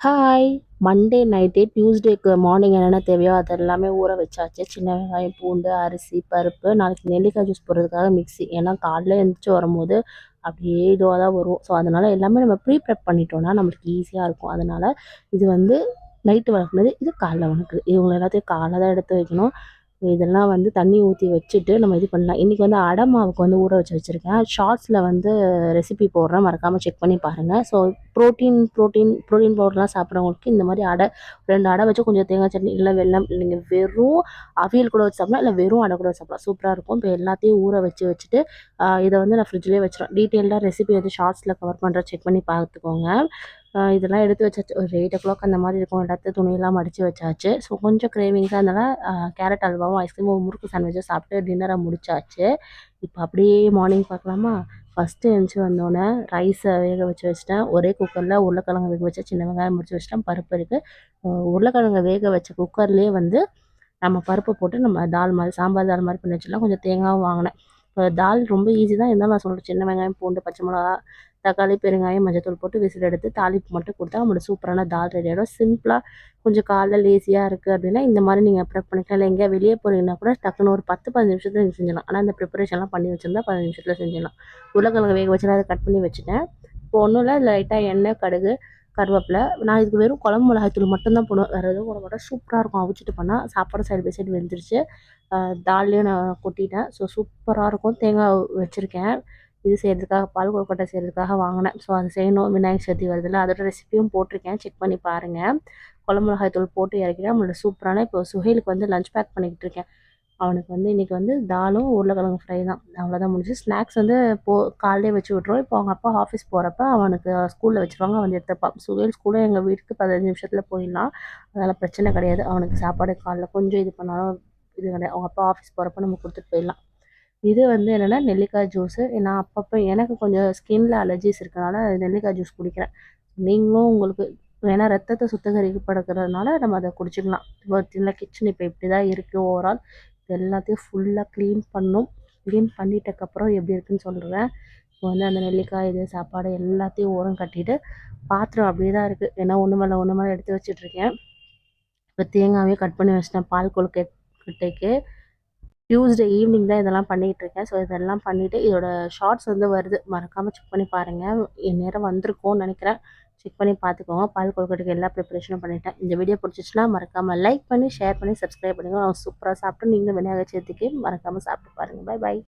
Hi Monday நைட்டே டியூஸ்டேக்கு morning என்னென்ன தேவையோ அது எல்லாமே ஊற வச்சாச்சு. சின்ன வெங்காயம் பூண்டு அரிசி பருப்பு. நாளைக்கு நெல்லிக்காய் ஜூஸ் போடுறதுக்காக மிக்ஸி ஏன்னா காலைல எழுந்திரிச்சி வரும்போது அப்படியே இதுவாக தான் வரும். ஸோ அதனால் எல்லாமே நம்ம ப்ரீ ப்ரெப் பண்ணிட்டோம்னா நம்மளுக்கு ஈஸியாக இருக்கும். அதனால் இது வந்து நைட்டு வளர்க்குறது இது காலைல வளர்க்குறது. இவங்க எல்லாத்தையும் காலைல தான் எடுத்து வைக்கணும். இதெல்லாம் வந்து தண்ணி ஊற்றி வச்சுட்டு நம்ம இது பண்ணலாம். இன்றைக்கி வந்து அடை மாவுக்கு வந்து ஊற வச்சு வச்சுருக்கேன். ஷார்ட்ஸில் வந்து ரெசிபி போடுறேன். மறக்காமல் செக் பண்ணி பாருங்கள் ஸோ ப்ரோட்டீன் ப்ரோட்டீன் ப்ரோட்டீன் பவுடர்லாம் சாப்பிட்றவங்களுக்கு இந்த மாதிரி அடை ரெண்டு அடை வச்சு கொஞ்சம் தேங்காய் சட்னி இல்லை வெள்ளம் நீங்கள் வெறும் அவியல் கூட வச்சு சாப்பிடலாம். இல்லை வெறும் அடை கூட சாப்பிடலாம். சூப்பராக இருக்கும். இப்போ எல்லாத்தையும் ஊற வச்சு வச்சுட்டு இதை வந்து நான் ஃப்ரிட்ஜ்லேயே வச்சுருவேன் டீட்டெயிலாக ரெசிபி வந்து ஷார்ட்ஸில் கவர் பண்ணுற செக் பண்ணி பார்த்துக்கோங்க. இதெல்லாம் எடுத்து வச்சாச்சு. ஒரு எயிட் ஓ கிளாக் அந்த மாதிரி இருக்கும். எல்லாத்தையும் துணியெல்லாம் மடித்து வச்சாச்சு. ஸோ கொஞ்சம் கிரேவிங்ஸாக இருந்தாலும் கேரட் அல்வாவும் ஐஸ்கிரீமும் முறுக்கு சாண்ட்விச்சும் சாப்பிட்டு டின்னரை முடிச்சாச்சு. இப்போ அப்படியே மார்னிங் பார்க்கலாமா? ஃபஸ்ட்டு எழுந்துச்சி வந்தோடனே ரைஸை வேக வச்சு வச்சிட்டேன். ஒரே குக்கரில் உருளைக்கிழங்கு வேக வச்சு சின்ன வெங்காயம் முடிச்சு வச்சிட்டேன். பருப்பு இருக்குது உருளைக்கிழங்கு வேக வச்ச குக்கர்லேயே வந்து நம்ம பருப்பு போட்டு நம்ம தால் மாதிரி சாம்பார் தால் மாதிரி பண்ணி வச்சிடலாம். கொஞ்சம் தேங்காயும் வாங்கினேன். இப்போ தால் ரொம்ப ஈஸி தான். இருந்தாலும் நான் சொல்கிறேன் சின்ன வெங்காயம் பூண்டு பச்சை மிளகா தக்காளி பெருங்காயம் மஞ்சத்தூள் போட்டு விசில் எடுத்து தாளிப்பு மட்டும் கொடுத்தா நம்மளோட சூப்பரான தால் ரெடி ஆகிடும் சிம்பிளாக கொஞ்சம் காலைல லேசியாக இருக்குது அப்படின்னா இந்த மாதிரி நீங்கள் ப்ரிப் பண்ணிக்கலாம். இல்லை எங்கேயா வெளியே போகிறீங்கன்னா கூட டக்குன்னு ஒரு பத்து பதினஞ்சு நிமிஷத்தில் நீங்கள் செஞ்சிடலாம். ஆனால் இந்த ப்ரிப்பரேஷன்லாம் பண்ணி வச்சுருந்தா பதினஞ்சு நிமிஷத்தில் செஞ்சிடலாம். உருளைக்கிழங்கு வேக வச்சு அதை கட் பண்ணி வச்சுட்டேன். இப்போ ஒன்றும் இல்லை லைட்டாக எண்ணெய் கடுகு கருவேப்பிலை. நான் இதுக்கு வெறும் குழம்பு மிளகாய்த்தூள் மட்டும்தான் போடுவேன். வேறு எதுவும் போட மாட்டேன். சூப்பராக இருக்கும். அவிச்சிட்டு பண்ணால் சாப்பாடு சைடு பை சைடு வெந்துருச்சு. தால்லையும் நான் கொட்டிட்டேன். ஸோ சூப்பராக இருக்கும். தேங்காய் வச்சுருக்கேன். இது செய்கிறதுக்காக பால் கொழுக்கட்டை செய்கிறதுக்காக வாங்கினேன். ஸோ அது செய்யணும். விநாயகர் சதுர்த்தி வருதுல்ல அதோட ரெசிபியும் போட்டிருக்கேன். செக் பண்ணி பாருங்கள் குழம்பு மிளகாய் தூள் போட்டு இறக்கிட்டா நம்மளோட சூப்பரான இப்போ சுஹேலுக்கு வந்து லஞ்ச் பேக் பண்ணிக்கிட்டு இருக்கேன். அவனுக்கு வந்து இன்றைக்கி வந்து தாலும் உருளைக்கிழங்கு ஃப்ரை தான். அவ்வளோதான் முடிஞ்சு ஸ்நாக்ஸ் வந்து போ காலையிலே வச்சு விட்ருவோம் இப்போ அவங்க அப்பா ஆஃபீஸ் போகிறப்ப அவனுக்கு ஸ்கூலில் வச்சுருவாங்க. அவன் எடுத்துப்பான். சுஹேல் ஸ்கூலில் எங்கள் வீட்டுக்கு பதினஞ்சு நிமிஷத்தில் போயிடலாம். அதனால் பிரச்சனை கிடையாது. அவனுக்கு சாப்பாடு காலைல கொஞ்சம் இது பண்ணாலும் இது கிடையாது. அவங்க அப்பா ஆஃபீஸ் போகிறப்ப நம்ம கொடுத்துட்டு போயிடலாம். இது வந்து என்னென்னா நெல்லிக்காய் ஜூஸு நான் அப்பப்போ எனக்கு கொஞ்சம் ஸ்கின்ல அலர்ஜிஸ் இருக்கனால நெல்லிக்காய் ஜூஸ் குடிக்கிறேன். நீங்களும் உங்களுக்கு ஏன்னா ரத்தத்தை சுத்திகரிக்கப்படுக்கிறதுனால நம்ம அதை குடிச்சிக்கலாம். இப்போ கிச்சன் இப்போ இப்படி தான் இருக்குது ஓவரால் எல்லாத்தையும் ஃபுல்லாக க்ளீன் பண்ணும். க்ளீன் பண்ணிட்டக்கப்புறம் எப்படி இருக்குன்னு சொல்கிறேன் இப்போ வந்து அந்த நெல்லிக்காய் இது சாப்பாடு எல்லாத்தையும் ஓரம் கட்டிட்டு பாத்திரம் அப்படியே தான் இருக்குது ஏன்னா ஒன்று மேலே ஒன்று மேலே எடுத்து வச்சிட்ருக்கேன் இப்போ தேங்காயே கட் பண்ணி வச்சிட்டேன். பால் கொழுக்கட்டைக்கு டியூஸ்டே ஈவினிங் தான் இதெல்லாம் பண்ணிகிட்டு இருக்கேன் ஸோ இதெல்லாம் பண்ணிவிட்டு இதோட ஷார்ட்ஸ் வந்து வருது. மறக்காமல் செக் பண்ணி பாருங்கள் என் நேரம் வந்திருக்கும்னு நினைக்கிறேன். செக் பண்ணி பார்த்துக்கோங்க. பால் கொழுக்கட்டுக்கு எல்லா ப்ரிப்பரேஷனும் பண்ணிட்டேன். இந்த வீடியோ பிடிச்சிச்சுன்னா மறக்காமல் லைக் பண்ணி ஷேர் பண்ணி சப்ஸ்கிரைப் பண்ணுங்கள் சூப்பராக சாப்பிட்டு நீங்களும் விநாயகர் சதுர்த்திக்கு மறக்காமல் சாப்பிட்டு பாருங்கள் பை பை